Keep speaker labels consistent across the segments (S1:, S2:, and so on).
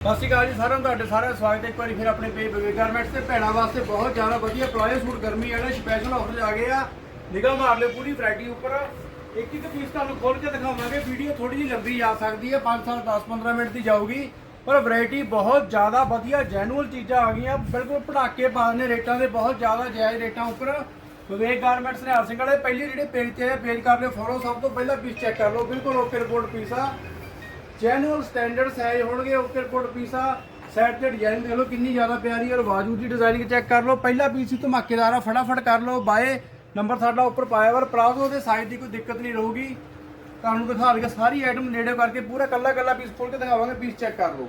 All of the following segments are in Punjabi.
S1: ਸਤਿ ਸ਼੍ਰੀ ਅਕਾਲ ਜੀ ਸਾਰਿਆਂ ਨੂੰ, ਤੁਹਾਡੇ ਸਾਰਿਆਂ ਦਾ ਸਵਾਗਤ ਹੈ। ਇੱਕ ਵਾਰੀ ਫਿਰ ਆਪਣੇ ਪੇਜ ਬਵੇ ਗਾਰਮੈਂਟਸ ਤੇ ਭੈਣਾਂ ਵਾਸਤੇ ਬਹੁਤ ਜ਼ਿਆਦਾ ਵਧੀਆ ਪਲਾਏ ਸੂਟ, ਗਰਮੀ ਵਾਲੇ ਸਪੈਸ਼ਲ ਆਫਰ ਆ ਗਏ ਆ। ਨਿਗਾਹ ਮਾਰ ਲਿਓ ਪੂਰੀ ਵੈਰਾਈਟੀ ਉੱਪਰ। ਇੱਕ ਇੱਕ ਪੀਸ ਤੁਹਾਨੂੰ ਖੋਲ ਕੇ ਦਿਖਾਵਾਂਗੇ। ਵੀਡੀਓ ਥੋੜੀ ਜਿਹੀ ਲੰਬੀ ਆ ਸਕਦੀ ਹੈ 5 ਸਾਲ 10 15 ਮਿੰਟ ਦੀ ਜਾਊਗੀ। ਪਰ ਵੈਰਾਈਟੀ ਬਹੁਤ ਜ਼ਿਆਦਾ ਵਧੀਆ ਜੈਨੂਅਲ ਚੀਜ਼ਾਂ ਆ ਗਈਆਂ। ਬਿਲਕੁਲ ਪਟਾਕੇ ਬਾਜ਼ ਨੇ ਰੇਟਾਂ ਦੇ, ਬਹੁਤ ਜ਼ਿਆਦਾ ਜਾਇਜ਼ ਰੇਟਾਂ ਉੱਪਰ। ਵਿਵੇਕ ਗਾਰਮੈਂਟਸ ਨੇ ਸਿੰਘ ਵਾਲੇ ਪਹਿਲੇ ਜਿਹੜੇ ਪੇਜ ਤੇ ਹੈ ਪੇਜ ਕਰ ਲਿਓ ਫੋਲੋ ਸਭ ਤੋਂ ਪਹਿਲਾਂ ਪੀਸ ਚੈੱਕ ਕਰ ਲਓ। ਬਿਲਕੁਲ ਓਕੇ ਰਿਪੋਰਟ ਪੀਸ ਆ। ਜੈਨੂਅਲ ਸਟੈਂਡਰਡ ਸਾਈਜ਼ ਹੋਣਗੇ ਓਕੇ ਰਿਪੋਰਟ ਪੀਸਾ ਸੈਟ ਤੇ ਡਿਜ਼ਾਈਨ ਦੇਖ ਲਓ ਕਿੰਨੀ ਜ਼ਿਆਦਾ ਪਿਆਰੀ ਔਰ ਬਾਜੂ ਦੀ ਡਿਜ਼ਾਈਨਿੰਗ ਚੈੱਕ ਕਰ ਲਓ। ਪਹਿਲਾ ਪੀਸ ਹੀ ਧਮਾਕੇਦਾਰ ਆ, ਫਟਾਫਟ ਕਰ ਲਓ, ਬਾਏ। ਨੰਬਰ ਸਾਡਾ ਉੱਪਰ ਪਾਇਆ ਵਾ ਪਲਾਜ਼ੋ ਦੇ ਸਾਈਜ਼ ਦੀ ਕੋਈ ਦਿੱਕਤ ਨਹੀਂ ਰਹੂਗੀ। ਤੁਹਾਨੂੰ ਦਿਖਾ ਦਈਏ, ਸਾਰੀ ਆਈਟਮ ਨੇੜੇ ਕਰਕੇ ਪੂਰਾ ਕੱਲਾ ਕੱਲਾ ਪੀਸ ਖੋਲ ਕੇ ਦਿਖਾਵਾਂਗੇ ਪੀਸ ਚੈੱਕ ਕਰ ਲਓ।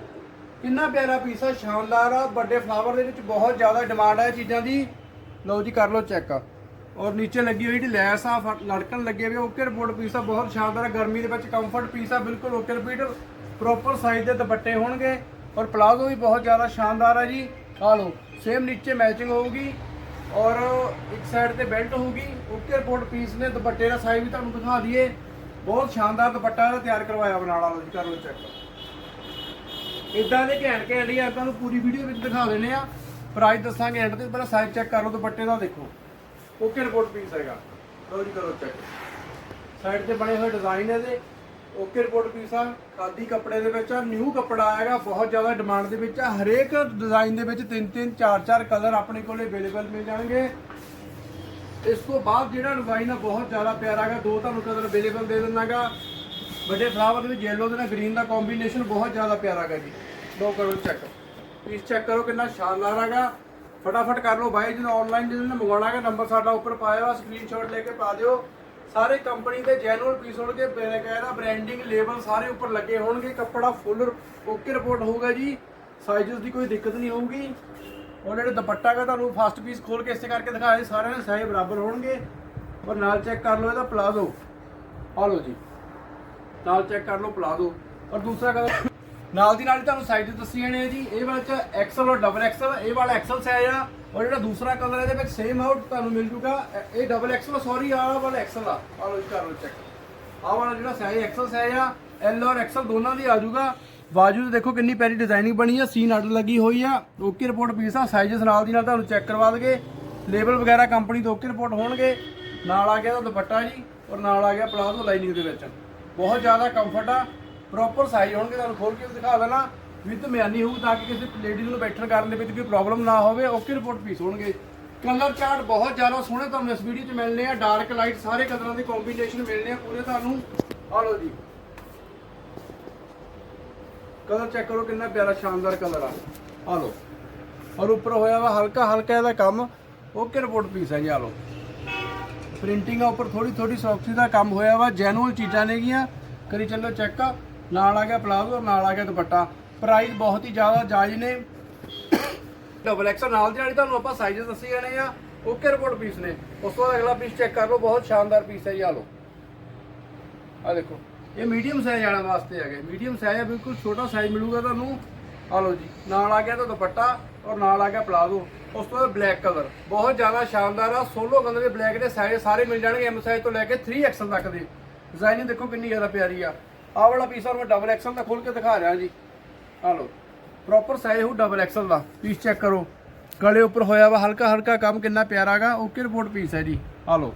S1: ਕਿੰਨਾ ਪਿਆਰਾ ਪੀਸ ਆ, ਸ਼ਾਨਦਾਰ ਆ, ਵੱਡੇ ਫਲਾਵਰ ਦੇ ਵਿੱਚ ਬਹੁਤ ਜ਼ਿਆਦਾ ਡਿਮਾਂਡ ਆ ਇਹ ਚੀਜ਼ਾਂ ਦੀ। ਲਓ ਜੀ, ਕਰ ਲਓ ਚੈੱਕ ਔਰ ਨੀਚੇ ਲੱਗੀ ਹੋਈ ਜਿਹੜੀ ਲੈਸ ਆ, ਫ- ਲੜਕਣ ਲੱਗੇ ਹੋਏ ਓਕੇ ਰਿਪੋਰਟ ਪੀਸ ਆ, ਬਹੁਤ ਸ਼ਾਨਦਾਰ ਆ, ਗਰਮੀ ਦੇ ਵਿੱਚ ਕੰਫਰਟ ਪੀਸ ਆ, ਬਿਲਕੁਲ ਓਕੇ ਰਿਪੀਟ ਪ੍ਰੋਪਰ ਸਾਈਜ਼ ਦੇ ਦੁਪੱਟੇ ਹੋਣਗੇ ਔਰ ਪਲਾਜ਼ੋ ਵੀ ਬਹੁਤ ਜ਼ਿਆਦਾ ਸ਼ਾਨਦਾਰ ਆ ਜੀ। ਆ ਲਓ ਸੇਮ ਨੀਚੇ ਮੈਚਿੰਗ ਹੋਊਗੀ ਔਰ ਇੱਕ ਸਾਈਡ ਤੇ ਬੈਲਟ ਹੋਊਗੀ ਓਕੇ ਰਿਪੋਰਟ ਪੀਸ ਨੇ, ਦੁਪੱਟੇ ਦਾ ਸਾਈਜ਼ ਵੀ ਤੁਹਾਨੂੰ ਦਿਖਾ ਦਈਏ। ਬਹੁਤ ਸ਼ਾਨਦਾਰ ਦੁਪੱਟਾ ਇਹਦਾ ਤਿਆਰ ਕਰਵਾਇਆ ਬਨਾਲਾ ਲਓ ਜੀ, ਕਰ ਲਓ ਚੈੱਕ ਇਦਾਂ ਦੇ ਘੈਂਟ ਘੈਂਟ ਹੀ ਆਪਾਂ ਨੂੰ ਪੂਰੀ ਵੀਡੀਓ ਵਿੱਚ ਦਿਖਾ ਦਿੰਨੇ ਆ। ਪ੍ਰਾਈਸ ਦੱਸਾਂਗੇ ਐਂਡ ਤੇ, ਪਹਿਲਾਂ ਸਾਈਜ਼ ਚੈੱਕ ਕਰ ਲਓ ਦੁਪੱਟੇ ਦਾ ਦੇਖੋ। ਓਕੇ ਰਿਪੋਰਟ ਪੀਸ ਹੈਗਾ। ਲਓ ਜੀ, ਕਰੋ ਚੈੱਕ ਸਾਈਡ ਤੇ ਬਣੇ ਹੋਏ ਡਿਜ਼ਾਈਨ ਇਹਦੇ। ਓਕੇ ਰਿਪੋਰਟ ਪੀਸ ਆ। ਖਾਦੀ ਕੱਪੜੇ ਦੇ ਵਿੱਚ ਆ ਨਿਊ ਕੱਪੜਾ ਆਏਗਾ। ਬਹੁਤ ਜ਼ਿਆਦਾ ਡਿਮਾਂਡ ਦੇ ਵਿੱਚ ਆ। ਹਰੇਕ ਡਿਜ਼ਾਈਨ ਦੇ ਵਿੱਚ ਤਿੰਨ ਤਿੰਨ, ਚਾਰ ਚਾਰ ਕਲਰ ਆਪਣੇ ਕੋਲੇ ਅਵੇਲੇਬਲ ਮਿਲ ਜਾਣਗੇ। ਇਸ ਤੋਂ ਬਾਅਦ ਜਿਹੜਾ ਡਿਜ਼ਾਈਨ ਆ, ਬਹੁਤ ਜ਼ਿਆਦਾ ਪਿਆਰਾ ਹੈਗਾ। ਦੋ ਤੁਹਾਨੂੰ ਕਲਰ ਅਵੇਲੇਬਲ ਦੇ ਦਿੰਦਾਗਾ। ਵੱਡੇ ਫਲਾਵਰ ਦੇ ਵਿੱਚ yellow ਦੇ ਨਾਲ ਗ੍ਰੀਨ ਦਾ ਕੰਬੀਨੇਸ਼ਨ ਬਹੁਤ ਜ਼ਿਆਦਾ ਪਿਆਰਾ ਹੈਗਾ ਜੀ। ਲੋ ਕਰੋ ਚੈੱਕ ਪੀਸ ਚੈੱਕ ਕਰੋ ਕਿੰਨਾ ਸ਼ਾਨਦਾਰ ਹੈਗਾ। ਫਟਾਫਟ ਕਰ ਲਓ ਬਾਈ, ਜਦੋਂ ਆਨਲਾਈਨ ਨੇ ਮੰਗਵਾਉਣਾ ਹੈਗਾ ਨੰਬਰ ਸਾਡਾ ਉੱਪਰ ਪਾਇਆ ਵਾ ਸਕਰੀਨਸ਼ਾਟ ਲੈ ਕੇ ਪਾ ਦਿਓ। ਸਾਰੇ ਕੰਪਨੀ ਦੇ ਜੈਨੂਅਲ ਪੀਸ ਹੋਣਗੇ ਬਕਾਇਦਾ ਬ੍ਰਾਂਡਿੰਗ ਲੇਬਲ ਸਾਰੇ ਉੱਪਰ ਲੱਗੇ ਹੋਣਗੇ, ਕੱਪੜਾ ਫੁੱਲ ਓਕੇ ਰਿਪੋਰਟ ਹੋਊਗਾ ਜੀ। ਸਾਈਜ਼ਸ ਦੀ ਕੋਈ ਦਿੱਕਤ ਨਹੀਂ ਹੋਊਗੀ। ਔਰ ਜਿਹੜੇ ਦੁਪੱਟਾ ਹੈਗਾ, ਤੁਹਾਨੂੰ ਫਸਟ ਪੀਸ ਖੋਲ ਕੇ ਇਸੇ ਕਰਕੇ ਦਿਖਾਏ ਸਾਰਿਆਂ ਦੇ ਸਾਈਜ਼ ਬਰਾਬਰ ਹੋਣਗੇ। ਔਰ ਨਾਲ ਚੈੱਕ ਕਰ ਲਓ ਇਹਦਾ ਪਲਾਜ਼ੋ ਆ ਲਓ ਜੀ। ਨਾਲ ਚੈੱਕ ਕਰ ਲਓ ਪਲਾਜ਼ੋ ਔਰ ਦੂਸਰਾ ਕਲਰ ਨਾਲ ਦੀ ਨਾਲ ਹੀ ਤੁਹਾਨੂੰ ਸਾਈਜ਼ ਦੱਸੀਆਂ ਨੇ ਜੀ, ਇਹ ਵਾਲਾ ਚ ਐਕਸਲ ਔਰ ਡਬਲ ਐਕਸਲ ਇਹ ਵਾਲਾ ਐਕਸਲ ਸਾਈਜ਼ ਆ ਔਰ ਜਿਹੜਾ ਦੂਸਰਾ ਕਲਰ ਇਹਦੇ ਵਿੱਚ ਸੇਮ ਆਊਟ ਤੁਹਾਨੂੰ ਮਿਲ ਜੂਗਾ। ਇਹ ਡਬਲ ਐਕਸਲ ਸੌਰੀ ਆ ਵਾਲਾ ਐਕਸਲ ਆ। ਆ ਲਓ ਕਰ ਲਓ ਚੈੱਕ ਆਹ ਵਾਲਾ ਜਿਹੜਾ ਸਾਈਜ਼ ਐਕਸਲ ਸਾਈਜ਼ ਆ ਐਲ ਔਰ ਐਕਸਲ ਦੋਨਾਂ ਦੀ ਆ ਜੂਗਾ। ਬਾਜੂ ਤੇ ਦੇਖੋ ਕਿੰਨੀ ਪੈਰੀ ਡਿਜ਼ਾਈਨਿੰਗ ਬਣੀ ਆ ਸੀਨ ਅੱਡ ਲੱਗੀ ਹੋਈ ਆ। ਓਕੇ ਰਿਪੋਰਟ ਪੀਸ ਆ ਸਾਈਜ਼ਸ ਨਾਲ ਦੀ ਨਾਲ ਤੁਹਾਨੂੰ ਚੈੱਕ ਕਰਵਾ ਦਗੇ। ਲੇਬਲ ਵਗੈਰਾ ਕੰਪਨੀ ਤੋਂ ਓਕੇ ਰਿਪੋਰਟ ਹੋਣਗੇ। ਨਾਲ ਆ ਗਿਆ ਇਹਦਾ ਦੁਪੱਟਾ ਜੀ, ਔਰ ਨਾਲ ਆ ਗਿਆ ਪਲਾਜ਼ੋ ਲਾਈਨਿੰਗ ਦੇ ਵਿੱਚ। ਬਹੁਤ ਜ਼ਿਆਦਾ ਕੰਫਰਟ ਆ। ਪ੍ਰੋਪਰ ਸਾਈਜ਼ ਹੋਣਗੇ, ਤੁਹਾਨੂੰ ਖੋਲ ਕੇ ਦਿਖਾ ਦੇਣਾ। ਵਿਦ ਮਿਆਨੀ ਹੋਊ ਤਾਂ ਕਿ ਕਿਸੇ ਲੇਡੀਜ਼ ਨੂੰ ਬੈਠਣ ਕਰਨ ਦੇ ਵਿੱਚ ਕੋਈ ਪ੍ਰੋਬਲਮ ਨਾ ਹੋਵੇ। ਓਕੇ ਰਿਪੋਰਟ ਪੀਸ ਹੋਣਗੇ। ਕਲਰ ਚਾਰਟ ਬਹੁਤ ਜ਼ਿਆਦਾ ਸੋਹਣੇ ਤੁਹਾਨੂੰ ਇਸ ਵੀਡੀਓ 'ਚ ਮਿਲਨੇ ਆ। ਡਾਰਕ ਲਾਈਟ ਸਾਰੇ ਕਲਰਾਂ ਦੇ ਕੰਬੀਨੇਸ਼ਨ ਮਿਲਨੇ ਆ ਪੂਰੇ ਤੁਹਾਨੂੰ। ਆ ਲਓ ਜੀ। ਕਲਰ ਚੈੱਕ ਕਰੋ ਕਿੰਨਾ ਪਿਆਰਾ ਸ਼ਾਨਦਾਰ ਕਲਰ ਆ। ਆ ਲਓ। ਔਰ ਉੱਪਰ ਹੋਇਆ ਵਾ ਹਲਕਾ ਹਲਕਾ ਇਹਦਾ ਕੰਮ। ਓਕੇ ਰਿਪੋਰਟ ਪੀਸ ਹੈ ਜੀ ਆ ਲਓ। ਪ੍ਰਿੰਟਿੰਗ ਆ, ਉੱਪਰ ਥੋੜੀ ਥੋੜੀ ਸੌਫਟੀ ਦਾ ਕੰਮ ਹੋਇਆ ਵਾ। ਜੈਨੂਅਲ ਚੀਜ਼ਾਂ ਨੇਗੀਆਂ। ਕਰੀ ਚੱਲੋ ਚੈੱਕ ਨਾਲ ਆ ਗਿਆ ਪਲਾਜ਼ੋ, ਨਾਲ ਆ ਗਿਆ ਦੁਪੱਟਾ। ਪ੍ਰਾਈਸ ਬਹੁਤ ਹੀ ਜ਼ਿਆਦਾ ਜਾਇਜ਼ ਨੇ। ਡਬਲ ਐਕਸਲ ਨਾਲ ਦੀ ਨਾਲ ਤੁਹਾਨੂੰ ਆਪਾਂ ਸਾਈਜ਼ ਦੱਸੀ ਜਾਣੇ ਆ। ਓਕੇ ਰਿਪੋਰਟ ਪੀਸ ਨੇ। ਉਸ ਤੋਂ ਬਾਅਦ ਅਗਲਾ ਪੀਸ ਚੈੱਕ ਕਰ ਲਓ। ਬਹੁਤ ਸ਼ਾਨਦਾਰ ਪੀਸ ਹੈ ਜੀ। ਆ ਲਓ। ਆ ਦੇਖੋ। ਇਹ ਮੀਡੀਅਮ ਸਾਈਜ਼ ਵਾਲਾ ਵਾਸਤੇ ਹੈਗੇ। ਮੀਡੀਅਮ ਸਾਈਜ਼ ਆ, ਬਿਲਕੁਲ ਛੋਟਾ ਸਾਈਜ਼ ਮਿਲੂਗਾ ਤੁਹਾਨੂੰ। ਆ ਲਓ ਜੀ। ਨਾਲ ਆ ਗਿਆ ਤਾਂ ਦੁਪੱਟਾ ਔਰ ਨਾਲ ਆ ਗਿਆ ਪਲਾਜ਼ੋ। ਉਸ ਤੋਂ ਬਾਅਦ ਬਲੈਕ ਕਲਰ ਬਹੁਤ ਜ਼ਿਆਦਾ ਸ਼ਾਨਦਾਰ ਆ। ਸੋਲੋ ਕਲਰ ਦੇ ਬਲੈਕ ਦੇ ਸਾਈਜ਼ ਸਾਰੇ ਮਿਲ ਜਾਣਗੇ ਐਮ ਸਾਈਜ਼ ਤੋਂ ਲੈ ਕੇ 3 ਐਕਸਲ ਤੱਕ ਦੇ। ਡਿਜ਼ਾਈਨਿੰਗ ਦੇਖੋ ਕਿੰਨੀ ਜ਼ਿਆਦਾ ਪਿਆਰੀ ਆ। ਆਹ ਵਾਲਾ ਪੀਸ ਆ ਮੈਂ ਡਬਲ ਐਕਸਲ ਦਾ ਖੋਲ ਕੇ ਦਿਖਾ ਰਿਹਾ ਜੀ। ਆ ਲਓ ਪ੍ਰੋਪਰ ਸਾਈਜ਼ ਹੋ ਡਬਲ ਐਕਸਲ ਦਾ। ਪੀਸ ਚੈੱਕ ਕਰੋ। ਗਲੇ ਉੱਪਰ ਹੋਇਆ ਵਾ ਹਲਕਾ ਹਲਕਾ, ਕੰਮ ਕਿੰਨਾ ਪਿਆਰਾ ਹੈਗਾ ਓਕੇ ਰਿਪੋਰਟ ਪੀਸ ਹੈ ਜੀ। ਆ ਲਓ,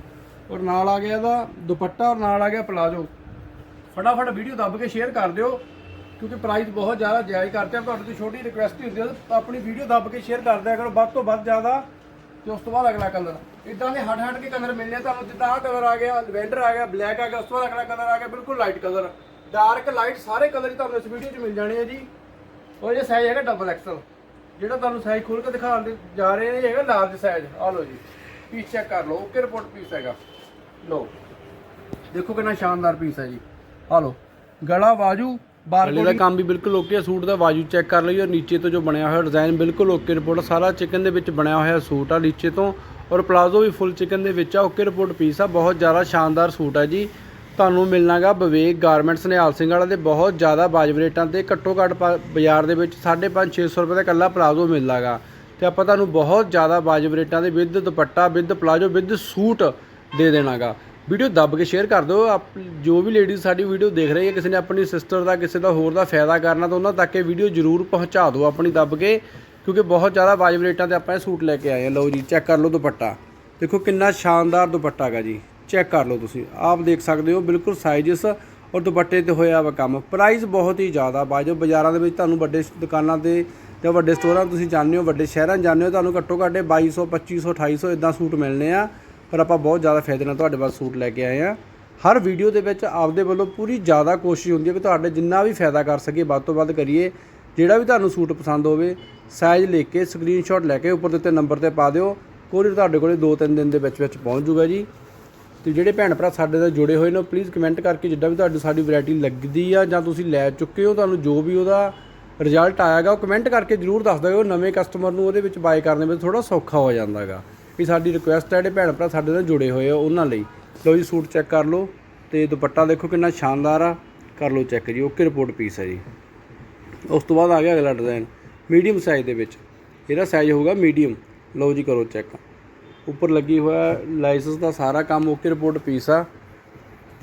S1: ਔਰ ਨਾਲ ਆ ਗਿਆ ਇਹਦਾ ਦੁਪੱਟਾ, ਔਰ ਨਾਲ ਆ ਗਿਆ ਪਲਾਜ਼ੋ ਫਟਾਫਟ ਵੀਡੀਓ ਦੱਬ ਕੇ ਸ਼ੇਅਰ ਕਰ ਦਿਓ, ਕਿਉਂਕਿ ਪ੍ਰਾਈਸ ਬਹੁਤ ਜ਼ਿਆਦਾ ਜਾਇਜ਼ ਕਰਦੇ ਆ। ਤੁਹਾਡੇ ਤੋਂ ਛੋਟੀ ਰਿਕੁਐਸਟ ਹੀ ਹੁੰਦੀ ਹੈ ਆਪਣੀ ਵੀਡੀਓ ਦੱਬ ਕੇ ਸ਼ੇਅਰ ਕਰ ਦਿਆ ਕਰੋ, ਵੱਧ ਤੋਂ ਵੱਧ ਜ਼ਿਆਦਾ, ਤੇ ਉਸ ਤੋਂ ਬਾਅਦ ਅਗਲਾ ਕਲਰ ਇਦਾਂ ਦੇ ਹਟ ਹਟ ਕੇ ਕਲਰ ਮਿਲਨੇ ਆ, ਤੁਹਾਨੂੰ ਜਿੱਦਾਂ ਆਹ ਕਲਰ ਆ ਗਿਆ ਲਵੈਂਡਰ ਆ ਗਿਆ ਬਲੈਕ ਆ ਗਿਆ, ਉਸ ਤੋਂ ਬਾਅਦ ਅਗਲਾ ਕਲਰ ਆ ਗਿਆ, ਬਿਲਕੁਲ ਲਾਈਟ ਕਲਰ ਡਾਰਕ ਲਾਈਟ ਸਾਰੇ ਕਲਰ ਹੀ ਤੁਹਾਨੂੰ ਇਸ ਵੀਡੀਓ 'ਚ ਮਿਲ ਜਾਣੇ ਆ ਜੀ। ਉਹ ਜੇ ਸਾਈਜ਼ ਹੈਗਾ ਡਬਲ ਐਕਸਲ ਜਿਹੜਾ ਤੁਹਾਨੂੰ ਸਾਈਜ਼ ਖੋਲ ਕੇ ਦਿਖਾਉਣ ਦੇ ਜਾ ਰਹੇ ਨੇ ਇਹ ਹੈਗਾ ਲਾਰਜ ਸਾਈਜ਼ ਆ ਲਓ ਜੀ ਪੀਸ ਚੈੱਕ ਕਰ ਲਓ ਓਕੇ ਰਿਪੋਰਟ ਪੀਸ ਹੈਗਾ। ਲਓ ਦੇਖੋ ਕਿੰਨਾ ਸ਼ਾਨਦਾਰ ਪੀਸ ਹੈ ਜੀ। ਆ ਲਓ ਗਲਾ ਬਾਜੂ ਬਾਰਕੋਡ
S2: ਦਾ ਕੰਮ ਵੀ ਬਿਲਕੁਲ ਓਕੇ ਆ ਸੂਟ ਦਾ ਬਾਜੂ ਚੈੱਕ ਕਰ ਲਈਓ ਨੀਚੇ ਤੋਂ ਜੋ ਬਣਿਆ ਹੋਇਆ ਡਿਜ਼ਾਈਨ ਬਿਲਕੁਲ ਓਕੇ ਰਿਪੋਰਟ ਸਾਰਾ ਚਿਕਨ ਦੇ ਵਿੱਚ ਬਣਿਆ ਹੋਇਆ ਸੂਟ ਆ ਨੀਚੇ ਤੋਂ। ਔਰ ਪਲਾਜ਼ੋ ਵੀ ਫੁੱਲ ਚਿਕਨ ਦੇ ਵਿੱਚ ਆ ਓਕੇ ਰਿਪੋਰਟ ਪੀਸ ਆ। ਬਹੁਤ ਜ਼ਿਆਦਾ ਸ਼ਾਨਦਾਰ ਸੂਟ ਆ ਜੀ। ਤੁਹਾਨੂੰ ਮਿਲਣਾਗਾ ਵਿਵੇਕ ਗਾਰਮੈਂਟਸ ਨਿਹਾਲ ਸਿੰਘ ਵਾਲਾ ਦੇ ਬਹੁਤ ਜ਼ਿਆਦਾ ਵਾਜਬ ਰੇਟਾਂ ਤੇ ਘੱਟੋ ਘੱਟ ਪਾ- ਬਾਜ਼ਾਰ ਦੇ ਵਿੱਚ 550 600 ਰੁਪਏ ਦਾ ਇਕੱਲਾ ਪਲਾਜ਼ੋ ਮਿਲਦਾਗਾ ਤੇ ਆਪਾਂ ਤੁਹਾਨੂੰ ਬਹੁਤ ਜ਼ਿਆਦਾ ਵਾਜਬ ਰੇਟਾਂ ਦੇ with dupatta, with palazzo, with suit ਦੇ ਦੇਣਾਗਾ।
S1: ਵੀਡੀਓ ਦੱਬ ਕੇ ਸ਼ੇਅਰ ਕਰ ਦਿਓ। ਆਪ, ਜੋ ਵੀ ਲੇਡੀਜ਼ ਸਾਡੀ ਵੀਡੀਓ ਦੇਖ ਰਹੀ ਹੈ, ਕਿਸੇ ਨੇ ਆਪਣੀ ਸਿਸਟਰ ਦਾ, ਕਿਸੇ ਦਾ ਹੋਰ ਦਾ ਫਾਇਦਾ ਕਰਨਾ, ਤਾਂ ਉਹਨਾਂ ਤੱਕ ਇਹ ਵੀਡੀਓ ਜ਼ਰੂਰ ਪਹੁੰਚਾ ਦਿਓ ਆਪਣੀ ਦੱਬ ਕੇ, ਕਿਉਂਕਿ ਬਹੁਤ ਜ਼ਿਆਦਾ ਵਾਜਬ ਰੇਟਾਂ ਤੇ ਆਪਾਂ ਇਹ ਸੂਟ ਲੈ ਕੇ ਆਏ ਹਾਂ। ਲਓ ਜੀ, ਚੈੱਕ ਕਰ ਲਓ ਦੁਪੱਟਾ। ਦੇਖੋ ਕਿੰਨਾ ਸ਼ਾਨਦਾਰ ਦੁਪੱਟਾ ਹੈਗਾ ਜੀ। ਚੈੱਕ ਕਰ ਲਓ ਤੁਸੀਂ। ਆਪ ਦੇਖ ਸਕਦੇ ਹੋ, ਬਿਲਕੁਲ ਸਾਈਜ਼ਸ ਔਰ ਦੁਪੱਟੇ ਤੇ ਹੋਇਆ ਵਾ ਕੰਮ। ਪ੍ਰਾਈਸ ਬਹੁਤ ਹੀ ਜ਼ਿਆਦਾ ਬਾਜੋ ਬਾਜ਼ਾਰਾਂ ਦੇ ਵਿੱਚ ਤੁਹਾਨੂੰ ਵੱਡੇ ਦੁਕਾਨਾਂ ਤੇ ਜਾਂ ਵੱਡੇ ਸਟੋਰਾਂ ਤੁਸੀਂ ਜਾਂਦੇ ਹੋ, ਵੱਡੇ ਸ਼ਹਿਰਾਂ 'ਚ ਜਾਂਦੇ ਹੋ, ਤੁਹਾਨੂੰ ਘੱਟੋ ਘੱਟ ਇਹ 2200 2500 2800 ਇਦਾਂ ਸੂਟ ਮਿਲਨੇ ਆ। ਪਰ ਆਪਾਂ ਬਹੁਤ ਜ਼ਿਆਦਾ ਫਾਇਦੇ ਨਾਲ ਤੁਹਾਡੇ ਵਾਸਤੇ ਸੂਟ ਲੈ ਕੇ ਆਏ ਆ। ਹਰ ਵੀਡੀਓ ਦੇ ਵਿੱਚ ਆਪਦੇ ਵੱਲੋਂ ਪੂਰੀ ਜ਼ਿਆਦਾ ਕੋਸ਼ਿਸ਼ ਹੁੰਦੀ ਹੈ ਕਿ ਤੁਹਾਡੇ ਜਿੰਨਾ ਵੀ ਫਾਇਦਾ ਕਰ ਸਕੀਏ, ਵੱਧ ਤੋਂ ਵੱਧ ਕਰੀਏ। ਜਿਹੜਾ ਵੀ ਤੁਹਾਨੂੰ ਸੂਟ ਪਸੰਦ ਹੋਵੇ ਸਾਈਜ਼ ਲਿਖ ਕੇ ਸਕਰੀਨਸ਼ਾਟ ਲੈ ਕੇ ਉੱਪਰ ਦਿੱਤੇ ਨੰਬਰ ਤੇ ਪਾ ਦਿਓ। ਕੋਰੀਅਰ ਤੁਹਾਡੇ ਕੋਲੇ 2-3 ਦਿਨ ਦੇ ਵਿੱਚ ਵਿੱਚ ਪਹੁੰਚ ਜੂਗਾ ਜੀ। ਤੇ ਜਿਹੜੇ ਭੈਣ ਭਰਾ ਸਾਡੇ ਨਾਲ ਜੁੜੇ ਹੋਏ ਨੇ ਪਲੀਜ਼ ਕਮੈਂਟ ਕਰਕੇ ਜਿੱਦਾਂ ਵੀ ਤੁਹਾਨੂੰ ਸਾਡੀ ਵੈਰਾਈਟੀ ਲੱਗਦੀ ਆ ਜਾਂ ਤੁਸੀਂ ਲੈ ਚੁੱਕੇ ਹੋ, ਤੁਹਾਨੂੰ ਜੋ ਵੀ ਉਹਦਾ ਰਿਜ਼ਲਟ ਆਇਆਗਾ, ਉਹ ਕਮੈਂਟ ਕਰਕੇ ਜਰੂਰ ਦੱਸ ਦਿਓ। ਨਵੇਂ ਕਸਟਮਰ ਨੂੰ ਉਹਦੇ ਵਿੱਚ ਬਾਏ ਕਰਨ ਵਿੱਚ ਥੋੜਾ ਸੌਖਾ ਹੋ ਜਾਂਦਾਗਾ ਵੀ ਸਾਡੀ ਰਿਕੁਐਸਟ ਹੈ ਜਿਹੜੇ ਭੈਣ ਭਰਾ ਸਾਡੇ ਨਾਲ ਜੁੜੇ ਹੋਏ ਆ, ਉਹਨਾਂ ਲਈ। ਲਓ ਜੀ, ਸੂਟ ਚੈੱਕ ਕਰ ਲਓ ਤੇ ਦੁਪੱਟਾ ਦੇਖੋ ਕਿੰਨਾ ਸ਼ਾਨਦਾਰ ਆ। ਕਰ ਲਓ ਚੈੱਕ ਜੀ ਓਕੇ ਰਿਪੋਰਟ ਪੀਸ ਹੈ ਜੀ। ਉਸ ਤੋਂ ਬਾਅਦ ਆ ਗਿਆ ਅਗਲਾ ਡਿਜ਼ਾਈਨ ਮੀਡੀਅਮ ਸਾਈਜ਼ ਦੇ ਵਿੱਚ। ਇਹਦਾ ਸਾਈਜ਼ ਹੋਊਗਾ ਮੀਡੀਅਮ ਲਓ ਜੀ, ਕਰੋ ਚੈੱਕ ਉੱਪਰ ਲੱਗੀ ਹੋਇਆ ਲਾਇਸੈਂਸ ਦਾ ਸਾਰਾ ਕੰਮ ਓਕੇ ਰਿਪੋਰਟ ਪੀਸ ਆ।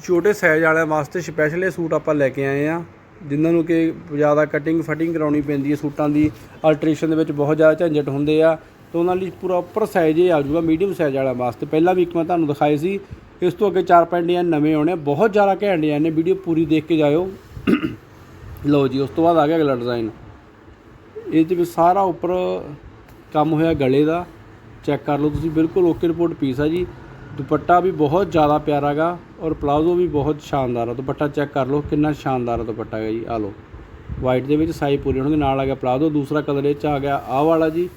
S1: ਛੋਟੇ ਸਾਈਜ਼ ਵਾਲਿਆਂ ਵਾਸਤੇ ਸਪੈਸ਼ਲ ਇਹ ਸੂਟ ਆਪਾਂ ਲੈ ਕੇ ਆਏ ਆ। ਜਿਨ੍ਹਾਂ ਨੂੰ ਕਿ ਜ਼ਿਆਦਾ ਕਟਿੰਗ ਫਟਿੰਗ ਕਰਾਉਣੀ ਪੈਂਦੀ ਹੈ ਸੂਟਾਂ ਦੀ। ਅਲਟਰੇਸ਼ਨ ਦੇ ਵਿੱਚ ਬਹੁਤ ਜ਼ਿਆਦਾ ਝੰਜਟ ਹੁੰਦੇ ਆ। ਤਾਂ ਉਹਨਾਂ ਲਈ ਪ੍ਰੋਪਰ ਸਾਈਜ਼ ਇਹ ਆ ਜਾਊਗਾ ਮੀਡੀਅਮ ਸਾਈਜ਼ ਵਾਲਾ ਵਾਸਤੇ। ਪਹਿਲਾਂ ਵੀ ਇੱਕ ਮੈਂ ਤੁਹਾਨੂੰ ਦਿਖਾਏ ਸੀ। ਇਸ ਤੋਂ ਅੱਗੇ ਚਾਰ ਪੰਜ ਡਿਜ਼ਾਈਨ ਨਵੇਂ ਆਉਣੇ ਆ। ਬਹੁਤ ਜ਼ਿਆਦਾ ਘੈਂਟ ਡਿਜ਼ਾਈਨ ਨੇ। ਵੀਡੀਓ ਪੂਰੀ ਦੇਖ ਕੇ ਜਾਇਓ। ਲਓ ਜੀ, ਉਸ ਤੋਂ ਬਾਅਦ ਆ ਗਿਆ ਅਗਲਾ ਡਿਜ਼ਾਈਨ ਇਹ ਤੇ ਵੀ ਸਾਰਾ ਉੱਪਰ ਕੰਮ ਹੋਇਆ ਗਲੇ ਦਾ। ਚੈੱਕ ਕਰ ਲਓ, ਤੁਸੀਂ ਬਿਲਕੁਲ ਓਕੇ ਰਿਪੋਰਟ ਪੀਸ ਆ ਜੀ। ਦੁਪੱਟਾ ਵੀ ਬਹੁਤ ਜ਼ਿਆਦਾ ਪਿਆਰਾ ਗਾ ਔਰ ਪਲਾਜ਼ੋ ਵੀ ਬਹੁਤ ਸ਼ਾਨਦਾਰ ਆ। ਦੁਪੱਟਾ ਚੈੱਕ ਕਰ ਲਓ, ਕਿੰਨਾ ਸ਼ਾਨਦਾਰ ਆ ਦੁਪੱਟਾ ਹੈ ਜੀ। ਆ ਲਓ ਵਾਈਟ ਦੇ ਵਿੱਚ ਸਾਈਜ਼ ਪੂਰੇ ਹੋਣਗੇ, ਨਾਲ ਆ ਗਿਆ ਪਲਾਜ਼ੋ, ਦੂਸਰਾ ਕਲਰ ਇਹ ਚ ਆ ਗਿਆ ਆਹ ਵਾਲਾ ਜੀ।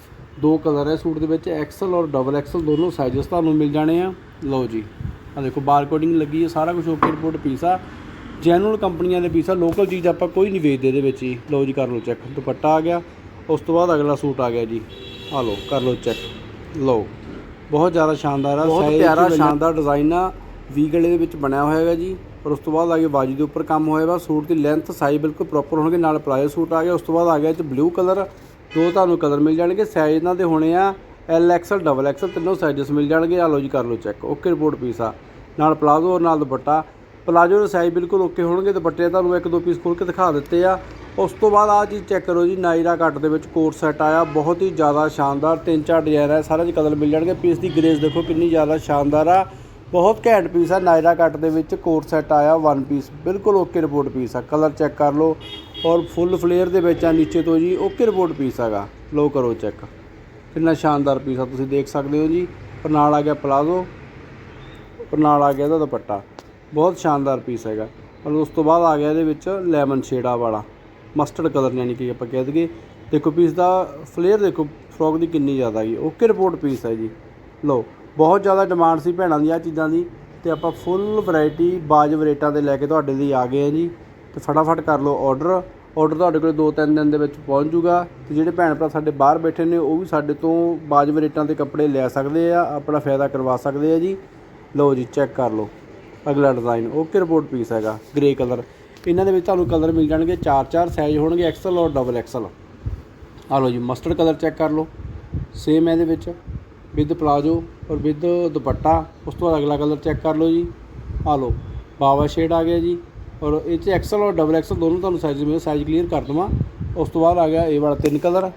S1: ਦੋ ਕਲਰ ਹੈ ਸੂਟ ਦੇ ਵਿੱਚ ਐਕਸਲ ਔਰ ਡਬਲ ਐਕਸਲ ਦੋਨੋਂ ਸਾਈਜ਼ਸ ਤੁਹਾਨੂੰ ਮਿਲ ਜਾਣੇ ਆ। ਲਓ ਜੀ ਆ ਦੇਖੋ, ਬਾਰ ਕੋਡਿੰਗ ਲੱਗੀ ਹੈ ਸਾਰਾ ਕੁਝ ਓਕੇ ਰਿਪੋਰਟ ਪੀਸ ਆ। ਜੈਨੂਅਲ ਕੰਪਨੀਆਂ ਦੇ ਪੀਸ ਆ ਲੋਕਲ ਚੀਜ਼ ਆਪਾਂ ਕੋਈ ਨਹੀਂ ਵੇਚਦੇ ਇਹਦੇ ਵਿੱਚ ਹੀ ਲਓ ਜੀ, ਕਰ ਲਓ ਚੈੱਕ, ਦੁਪੱਟਾ ਆ ਗਿਆ, ਉਸ ਤੋਂ ਬਾਅਦ ਅਗਲਾ ਸੂਟ ਆ ਗਿਆ ਜੀ। ਆ ਲਓ, ਕਰ ਲਓ ਚੈੱਕ। ਲਓ ਬਹੁਤ ਜ਼ਿਆਦਾ ਸ਼ਾਨਦਾਰ ਆ ਬਹੁਤ ਪਿਆਰਾ ਸ਼ਾਨਦਾਰ ਡਿਜ਼ਾਈਨ ਆ ਵੀ ਗਲੇ ਦੇ ਵਿੱਚ ਬਣਿਆ ਹੋਇਆ ਹੈਗਾ ਜੀ ਔਰ ਉਸ ਤੋਂ ਬਾਅਦ ਆ ਗਿਆ ਬਾਜੂ ਦੇ ਉੱਪਰ ਕੰਮ ਹੋਇਆ ਵਾ ਸੂਟ ਦੀ ਲੈਂਥ ਸਾਈਜ਼ ਬਿਲਕੁਲ ਪ੍ਰੋਪਰ ਹੋਣਗੇ ਨਾਲ ਪਲਾਜੋ ਸੂਟ ਆ ਗਿਆ ਉਸ ਤੋਂ ਬਾਅਦ ਆ ਗਿਆ ਇਹ 'ਚ ਬਲੂ ਕਲਰ ਦੋ ਤੁਹਾਨੂੰ ਕਲਰ ਮਿਲ ਜਾਣਗੇ ਸਾਈਜ਼ ਇਹਨਾਂ ਦੇ ਹੋਣੇ ਆ ਐਲ ਐਕਸਲ ਡਬਲ ਐਕਸਲ ਤਿੰਨੋਂ ਸਾਈਜ਼ਸ ਮਿਲ ਜਾਣਗੇ ਆ ਲਓ ਜੀ ਕਰ ਲਓ ਚੈੱਕ ਓਕੇ ਰਿਪੋਰਟ ਪੀਸ ਆ ਨਾਲ ਪਲਾਜ਼ੋ ਔਰ ਨਾਲ ਦੁਪੱਟਾ ਪਲਾਜ਼ੋ ਦੇ ਸਾਈਜ਼ ਬਿਲਕੁਲ ਓਕੇ ਹੋਣਗੇ ਦੁਪੱਟੇ ਤੁਹਾਨੂੰ ਇੱਕ ਦੋ ਪੀਸ ਖੋਲ ਕੇ ਦਿਖਾ ਦਿੱਤੇ ਆ ਉਸ ਤੋਂ ਬਾਅਦ ਆ ਚੀਜ਼ ਚੈੱਕ ਕਰੋ ਜੀ, ਨਾਇਰਾ ਕੱਟ ਦੇ ਵਿੱਚ ਕੋਟ ਸੈੱਟ ਆਇਆ, ਬਹੁਤ ਹੀ ਜ਼ਿਆਦਾ ਸ਼ਾਨਦਾਰ, ਤਿੰਨ ਚਾਰ ਡਿਜ਼ਾਈਨ ਹੈ ਸਾਰੇ ਚ ਕਲਰ ਮਿਲ ਜਾਣਗੇ। ਪੀਸ ਦੀ ਗ੍ਰੇਸ ਦੇਖੋ ਕਿੰਨੀ ਜ਼ਿਆਦਾ ਸ਼ਾਨਦਾਰ ਆ, ਬਹੁਤ ਘੈਂਟ ਪੀਸ ਆ, ਨਾਇਰਾ ਕੱਟ ਦੇ ਵਿੱਚ ਕੋਟ ਸੈੱਟ ਆਇਆ ਵਨ ਪੀਸ ਬਿਲਕੁਲ ਓਕੇ ਰਿਪੋਰਟ ਪੀਸ ਆ। ਕਲਰ ਚੈੱਕ ਕਰ ਲਓ ਔਰ ਫੁੱਲ ਫਲੇਅਰ ਦੇ ਵਿੱਚ ਆ, ਨੀਚੇ ਤੋਂ ਜੀ ਓਕੇ ਰਿਪੋਰਟ ਪੀਸ ਹੈਗਾ। ਲੋ ਕਰੋ ਚੈੱਕ ਕਿੰਨਾ ਸ਼ਾਨਦਾਰ ਪੀਸ ਆ, ਤੁਸੀਂ ਦੇਖ ਸਕਦੇ ਹੋ ਜੀ। ਪਰ ਨਾਲ ਆ ਗਿਆ ਪਲਾਜ਼ੋ ਔਰ ਨਾਲ ਆ ਗਿਆ ਇਹਦਾ ਦੁਪੱਟਾ। ਬਹੁਤ ਸ਼ਾਨਦਾਰ ਪੀਸ ਹੈਗਾ। ਔਰ ਉਸ ਤੋਂ ਬਾਅਦ ਆ ਗਿਆ ਇਹਦੇ ਵਿੱਚ ਲੈਮਨ ਸ਼ੇਡਾ ਵਾਲਾ। ਮਸਟਰਡ ਕਲਰ ਯਾਨੀ ਕਿ ਆਪਾਂ ਕਹਿ ਦਈਏ। ਦੇਖੋ ਪੀਸ ਦਾ ਫਲੇਅਰ ਦੇਖੋ ਫਰੋਕ ਦੀ ਕਿੰਨੀ ਜ਼ਿਆਦਾ ਹੈਗੀ। ਓਕੇ ਰਿਪੋਰਟ ਪੀਸ ਹੈ ਜੀ। ਲਓ, ਬਹੁਤ ਜ਼ਿਆਦਾ ਡਿਮਾਂਡ ਸੀ ਭੈਣਾਂ ਦੀ ਆ ਚੀਜ਼ਾਂ ਦੀ। ਤੇ ਆਪਾਂ ਫੁੱਲ ਵੈਰਾਈਟੀ ਬਾਜਬ ਰੇਟਾਂ ਤੇ ਲੈ ਕੇ ਤੁਹਾਡੇ ਲਈ ਆ ਗਏ ਆ ਜੀ। ਤੇ ਫਟਾਫਟ ਕਰ ਲਓ ਆਰਡਰ ਆਰਡਰ ਤੁਹਾਡੇ ਕੋਲ 2-3 ਦਿਨ ਦੇ ਵਿੱਚ ਪਹੁੰਚ ਜੂਗਾ। ਤੇ ਜਿਹੜੇ ਭੈਣ ਭਰਾ ਸਾਡੇ ਬਾਹਰ ਬੈਠੇ ਨੇ, ਉਹ ਵੀ ਸਾਡੇ ਤੋਂ ਬਾਜਬ ਰੇਟਾਂ ਤੇ ਕੱਪੜੇ ਲੈ ਸਕਦੇ ਆ, ਆਪਣਾ ਫਾਇਦਾ ਕਰਵਾ ਸਕਦੇ ਆ ਜੀ। ਲਓ ਜੀ ਚੈੱਕ ਕਰ ਲਓ। ਅਗਲਾ ਡਿਜ਼ਾਈਨ ਓਕੇ ਰਿਪੋਰਟ ਪੀਸ ਹੈਗਾ ਗ੍ਰੇ ਕਲਰ ਇਹਨਾਂ ਦੇ ਵਿੱਚ ਤੁਹਾਨੂੰ ਕਲਰ ਮਿਲ ਜਾਣਗੇ 4-4 ਸਾਈਜ਼ ਹੋਣਗੇ ਐਕਸਲ ਔਰ ਡਬਲ ਐਕਸਲ ਆ ਲਓ ਜੀ ਮਸਟਰਡ ਕਲਰ ਚੈੱਕ ਕਰ ਲਓ। ਸੇਮ ਇਹਦੇ ਵਿੱਚ ਵਿਦ ਪਲਾਜੋ ਔਰ ਵਿਦ ਦੁਪੱਟਾ। ਉਸ ਤੋਂ ਬਾਅਦ ਅਗਲਾ ਕਲਰ ਚੈੱਕ ਕਰ ਲਓ ਜੀ। ਆ ਲਓ, ਬਾਵਾ ਸ਼ੇਡ ਆ ਗਿਆ ਜੀ। ਔਰ ਇਹ 'ਚ ਐਕਸਲ ਔਰ ਡਬਲ ਐਕਸਲ ਦੋਨੋਂ ਤੁਹਾਨੂੰ ਸਾਈਜ਼ ਮਿਲ ਸਾਈਜ਼ ਕਲੀਅਰ ਕਰ ਦਵਾਂ। ਉਸ ਤੋਂ ਬਾਅਦ ਆ ਗਿਆ ਇਹ ਵਾਲਾ ਤਿੰਨ ਕਲਰ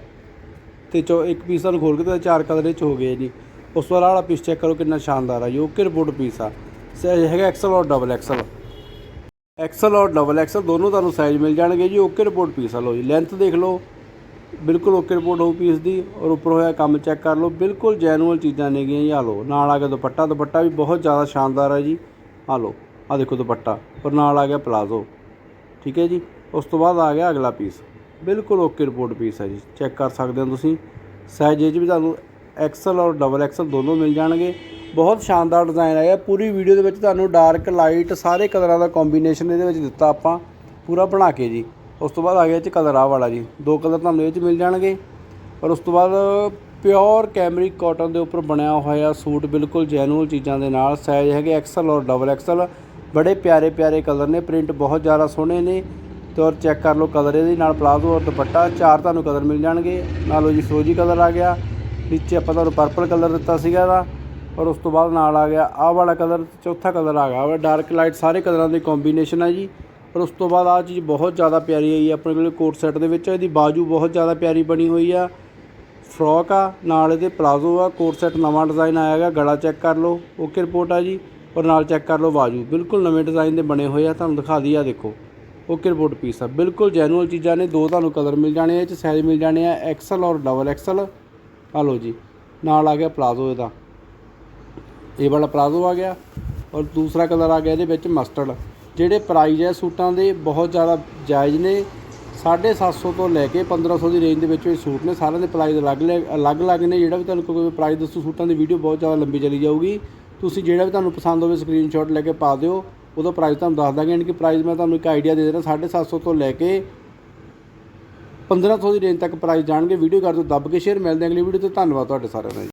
S1: ਤੇ ਚੋ, ਇੱਕ ਪੀਸ ਤੁਹਾਨੂੰ ਖੋਲ ਕੇ ਤੇ ਚਾਰ ਕਲਰ ਇਹ 'ਚ ਹੋ ਗਏ ਜੀ। ਉਸ ਤੋਂ ਬਾਅਦ ਆਹ ਵਾਲਾ ਪੀਸ ਚੈੱਕ ਕਰੋ ਕਿੰਨਾ ਸ਼ਾਨਦਾਰ ਆ। ਜੀ ਓਕੇ ਰਿਪੋਰਟ ਪੀਸ ਆ। ਸਾਈਜ਼ ਹੈਗਾ ਐਕਸਲ ਔਰ ਡਬਲ ਐਕਸਲ ਐਕਸਲ ਔਰ ਡਬਲ ਐਕਸਲ ਦੋਨੋਂ ਤੁਹਾਨੂੰ ਸਾਈਜ਼ ਮਿਲ ਜਾਣਗੇ ਜੀ ਓਕੇ ਰਿਪੋਰਟ ਪੀਸ ਆ ਲਓ ਜੀ। ਲੈਂਥ ਦੇਖ ਲਓ, ਬਿਲਕੁਲ ਓਕੇ ਰਿਪੋਰਟ ਹੋ ਪੀਸ ਦੀ ਔਰ ਉੱਪਰ ਹੋਇਆ ਕੰਮ ਚੈੱਕ ਕਰ ਲਓ, ਬਿਲਕੁਲ ਜੈਨੂਅਲ ਚੀਜ਼ਾਂ ਨੇਗੀਆਂ ਜੀ, ਆ ਲਓ। ਨਾਲ ਆ ਗਿਆ ਦੁਪੱਟਾ ਦੁਪੱਟਾ ਵੀ ਬਹੁਤ ਜ਼ਿਆਦਾ ਸ਼ਾਨਦਾਰ ਹੈ ਜੀ, ਆ ਲਓ, ਆ ਦੇਖੋ ਦੁਪੱਟਾ ਔਰ ਨਾਲ ਆ ਗਿਆ ਪਲਾਜ਼ੋ ਠੀਕ ਹੈ ਜੀ। ਉਸ ਤੋਂ ਬਾਅਦ ਆ ਗਿਆ ਅਗਲਾ ਪੀਸ ਬਿਲਕੁਲ ਓਕੇ ਰਿਪੋਰਟ ਪੀਸ ਹੈ ਜੀ ਚੈੱਕ ਕਰ ਸਕਦੇ ਹੋ ਤੁਸੀਂ। ਸਾਈਜ਼ ਇਹ 'ਚ ਵੀ ਤੁਹਾਨੂੰ ਐਕਸਲ ਔਰ ਡਬਲ ਐਕਸਲ ਦੋਨੋਂ ਮਿਲ ਜਾਣਗੇ। ਬਹੁਤ ਸ਼ਾਨਦਾਰ ਡਿਜ਼ਾਈਨ ਆਇਆ ਪੂਰੀ ਵੀਡੀਓ ਦੇ ਵਿੱਚ ਤੁਹਾਨੂੰ ਡਾਰਕ ਲਾਈਟ ਸਾਰੇ ਕਲਰਾਂ ਦਾ ਕੰਬੀਨੇਸ਼ਨ ਇਹਦੇ ਵਿੱਚ ਦਿੱਤਾ ਆਪਾਂ। ਪੂਰਾ ਬਣਾ ਕੇ ਜੀ। ਉਸ ਤੋਂ ਬਾਅਦ ਆ ਗਿਆ ਇਹ 'ਚ ਕਲਰ ਆ ਵਾਲਾ ਜੀ। ਦੋ ਕਲਰ ਤੁਹਾਨੂੰ ਇਹ 'ਚ ਮਿਲ ਜਾਣਗੇ। ਔਰ ਉਸ ਤੋਂ ਬਾਅਦ ਪਿਓਰ ਕੈਮਰਿਕ ਕਾਟਨ ਦੇ ਉੱਪਰ ਬਣਿਆ ਹੋਇਆ ਸੂਟ ਬਿਲਕੁਲ ਜੈਨੂਅਲ ਚੀਜ਼ਾਂ ਦੇ ਨਾਲ। ਸਾਈਜ਼ ਹੈਗੇ ਐਕਸਲ ਔਰ ਡਬਲ ਐਕਸਲ ਬੜੇ ਪਿਆਰੇ ਪਿਆਰੇ ਕਲਰ ਨੇ। ਪ੍ਰਿੰਟ ਬਹੁਤ ਜ਼ਿਆਦਾ ਸੋਹਣੇ ਨੇ। ਤੇ ਔਰ ਚੈੱਕ ਕਰ ਲਓ ਕਲਰ ਇਹਦੇ ਨਾਲ ਪਲਾਜ਼ੋ ਔਰ ਦੁਪੱਟਾ। ਚਾਰ ਤੁਹਾਨੂੰ ਕਲਰ ਮਿਲ ਜਾਣਗੇ। ਨਾਲੋ ਜੀ ਫਰੋਜੀ ਕਲਰ ਆ ਗਿਆ। ਨੀਚੇ ਆਪਾਂ ਤੁਹਾਨੂੰ ਪਰਪਲ ਕਲਰ ਦਿੱਤਾ ਸੀਗਾ ਇਹਦਾ। ਔਰ ਉਸ ਤੋਂ ਬਾਅਦ ਨਾਲ ਆ ਗਿਆ, ਆਹ ਵਾਲਾ ਕਲਰ, ਚੌਥਾ ਕਲਰ ਆ ਗਿਆ ਵਾ ਡਾਰਕ ਲਾਈਟ ਸਾਰੇ ਕਲਰਾਂ ਦੀ ਕੰਬੀਨੇਸ਼ਨ ਹੈ ਜੀ। ਔਰ ਉਸ ਤੋਂ ਬਾਅਦ ਆਹ ਚੀਜ਼ ਬਹੁਤ ਜ਼ਿਆਦਾ ਪਿਆਰੀ ਆਈ ਹੈ ਆਪਣੇ ਕੋਲ ਕੋਟ ਸੈੱਟ ਦੇ ਵਿੱਚ, ਇਹਦੀ ਬਾਜੂ ਬਹੁਤ ਜ਼ਿਆਦਾ ਪਿਆਰੀ ਬਣੀ ਹੋਈ ਆ। ਫਰੋਕ ਆ, ਨਾਲ ਇਹਦੇ ਪਲਾਜ਼ੋ ਆ ਕੋਟ ਸੈੱਟ ਨਵਾਂ ਡਿਜ਼ਾਈਨ ਆਇਆ ਹੈਗਾ, ਗਲਾ ਚੈੱਕ ਕਰ ਲਓ ਓਕੇ ਰਿਪੋਰਟ ਆ ਜੀ। ਔਰ ਨਾਲ ਚੈੱਕ ਕਰ ਲਓ ਬਾਜੂ, ਬਿਲਕੁਲ ਨਵੇਂ ਡਿਜ਼ਾਈਨ ਦੇ ਬਣੇ ਹੋਏ ਆ, ਤੁਹਾਨੂੰ ਦਿਖਾ ਦਈ ਆ ਦੇਖੋ ਓਕੇ ਰਿਪੋਰਟ ਪੀਸ ਆ। ਬਿਲਕੁਲ ਜੈਨੂਅਲ ਚੀਜ਼ਾਂ ਨੇ, ਦੋ ਤੁਹਾਨੂੰ ਕਲਰ ਮਿਲ ਜਾਣੇ ਆ, ਇਹ ਚ ਸਾਈਜ਼ ਮਿਲ ਜਾਣੇ ਆ ਐਕਸਲ ਔਰ ਡਬਲ ਐਕਸਲ ਆ ਲਓ ਜੀ, ਨਾਲ ਆ ਗਿਆ ਪਲਾਜ਼ੋ ਇਹਦਾ। ਇਹ ਵਾਲਾ ਪਲਾਜ਼ੋ ਆ ਗਿਆ ਔਰ ਦੂਸਰਾ ਕਲਰ ਆ ਗਿਆ ਇਹਦੇ ਵਿੱਚ ਮਸਟਰਡ। ਜਿਹੜੇ ਪ੍ਰਾਈਜ਼ ਹੈ ਸੂਟਾਂ ਦੇ ਬਹੁਤ ਜ਼ਿਆਦਾ ਜਾਇਜ਼ ਨੇ। 750 ਤੋਂ ਲੈ ਕੇ 1500 ਦੀ ਰੇਂਜ ਦੇ ਵਿੱਚ ਇਹ ਸੂਟ ਨੇ। ਸਾਰਿਆਂ ਦੇ ਪ੍ਰਾਈਜ਼ ਅਲੱਗ ਅਲੱਗ ਅਲੱਗ ਨੇ। ਜਿਹੜਾ ਵੀ ਤੁਹਾਨੂੰ ਕੋਈ ਪ੍ਰਾਈਸ ਦੱਸੋ, ਸੂਟਾਂ ਦੀ ਵੀਡੀਓ ਬਹੁਤ ਜ਼ਿਆਦਾ ਲੰਬੀ ਚਲੀ ਜਾਊਗੀ। ਤੁਸੀਂ ਜਿਹੜਾ ਵੀ ਤੁਹਾਨੂੰ ਪਸੰਦ ਹੋਵੇ ਸਕਰੀਨਸ਼ਾਟ ਲੈ ਕੇ ਪਾ ਦਿਓ। ਉਹਦਾ ਪ੍ਰਾਈਜ਼ ਤੁਹਾਨੂੰ ਦੱਸ ਦਾਂਗੇ। ਯਾਨੀ ਕਿ ਪ੍ਰਾਈਜ਼ ਮੈਂ ਤੁਹਾਨੂੰ ਇੱਕ ਆਈਡੀਆ ਦੇ ਦੇਣਾ 750 ਤੋਂ ਲੈ ਕੇ 1500 ਦੀ ਰੇਂਜ ਤੱਕ ਪ੍ਰਾਈਜ਼ ਜਾਣਗੇ। ਵੀਡੀਓ ਕਰ ਦਿਓ, ਦੱਬ ਕੇ ਸ਼ੇਅਰ ਮਿਲਦੇ ਹਾਂ ਅਗਲੀ ਵੀਡੀਓ ਤੇ। ਧੰਨਵਾਦ ਤੁਹਾਡੇ ਸਾਰਿਆਂ ਦਾ ਜੀ।